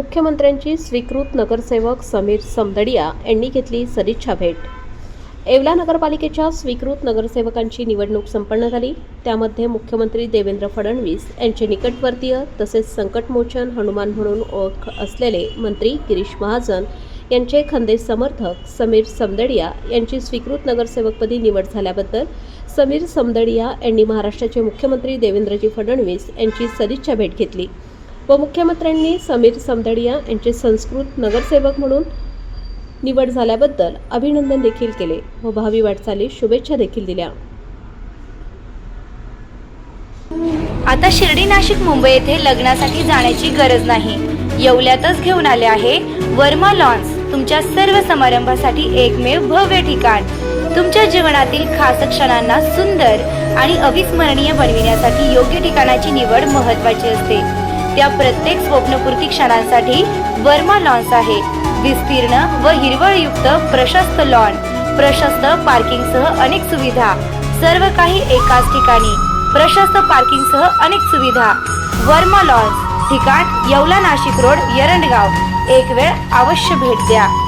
मुख्यमंत्र्यांची स्वीकृत नगरसेवक समीर समदडिया यांनी घेतली सदिच्छा भेट. येवला नगरपालिकेच्या स्वीकृत नगरसेवकांची निवडणूक संपन्न झाली. त्यामध्ये मुख्यमंत्री देवेंद्र फडणवीस यांचे निकटवर्तीय तसेच संकटमोचन हनुमान म्हणून ओळख असलेले मंत्री गिरीश महाजन यांचे खंदेश समर्थक समीर समदडिया यांची स्वीकृत नगरसेवकपदी निवड झाल्याबद्दल समीर समदडिया यांनी महाराष्ट्राचे मुख्यमंत्री देवेंद्रजी फडणवीस यांची सदिच्छा भेट घेतली. उपमुख्यमंत्र्यांनी समीर समदडिया यांचे संस्कृत नगरसेवक म्हणून निवड झाल्याबद्दल अभिनंदन देखील केले. व भावी वाटचालीस शुभेच्छा देखील दिल्या. आता शिर्डी नाशिक मुंबई येथे लग्नासाठी जाण्याची गरज नाही. येवल्यातच घेऊन आले आहे वर्मा लॉन्स तुमच्या सर्व समारंभासाठी एकमेव भव्य ठिकाण. तुमच्या जीवनातील खास क्षणांना सुंदर आणि अविस्मरणीय बनविण्यासाठी योग्य ठिकाणाची निवड महत्वाची असते. त्या प्रत्येक स्वप्नपूर्ती क्षणांसाठी वर्मा लॉन्स आहे. विस्तीर्ण व हिरवळयुक्त प्रशस्त लॉन प्रशस्त पार्किंगसह अनेक सुविधा सर्व काही एकाच ठिकाणी. प्रशस्त पार्किंगसह अनेक सुविधा. वर्मा लॉन्स ठिकाण येवला नाशिक रोड यरंडगाव. एक वेळ अवश्य भेट द्या.